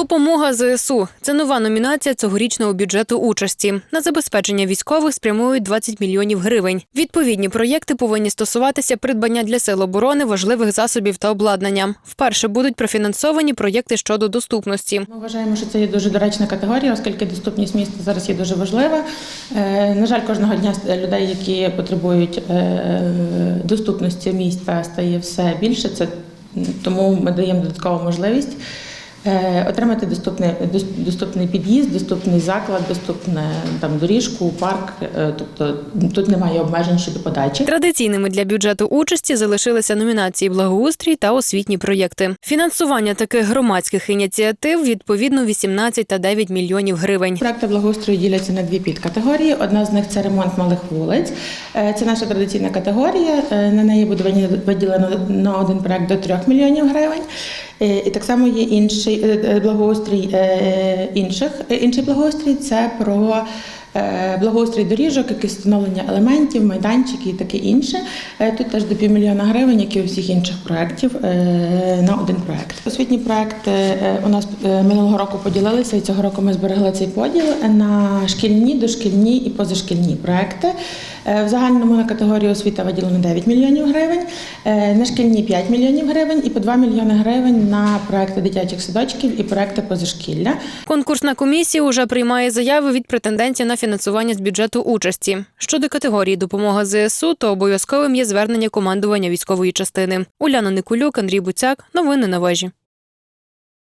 Допомога ЗСУ це нова номінація цьогорічного бюджету участі. На забезпечення військових спрямують 20 мільйонів гривень. Відповідні проєкти повинні стосуватися придбання для сил оборони важливих засобів та обладнання. Вперше будуть профінансовані проєкти щодо доступності. Ми вважаємо, що це є дуже доречна категорія, оскільки доступність міста зараз є дуже важлива. Е, На жаль, кожного дня людей, які потребують е, доступності міста, стає все більше. Це тому ми даємо додаткову можливість. Е, Отримати доступний, доступний під'їзд, доступний заклад, доступне там доріжку, парк. Е, Тобто тут немає обмежень щодо подачі. Традиційними для бюджету участі залишилися номінації благоустрій та освітні проєкти. Фінансування таких громадських ініціатив відповідно 18 та 9 мільйонів гривень. Проекти благоустрою діляться на дві підкатегорії. Одна з них це ремонт малих вулиць. Е, Це наша традиційна категорія. На неї буде виділено- виділено на один проект до 3 мільйонів гривень. Е, І так само є інший е, е, благоустрій інших. Інший благоустрій це про благоустрій доріжок, якісь встановлення елементів, майданчики і таке інше. Е, Тут теж до півмільйона гривень, як і у всіх інших проєктів, е, на один проєкт. Освітні проекти е, у нас е, минулого року поділилися, і цього року ми зберегли цей поділ на шкільні, дошкільні і позашкільні проекти. Е, В загальному на категорію освіта виділено 9 мільйонів гривень, е, на шкільні 5 мільйонів гривень і по 2 мільйони гривень на проекти дитячих садочків і проекти позашкілля. Конкурсна комісія уже приймає заяви від претендентів на фінансування з бюджету участі. Щодо категорії допомога ЗСУ, то обов'язковим є звернення командування військової частини. Уляна Никулюк, Андрій Буцяк. Новини на вежі.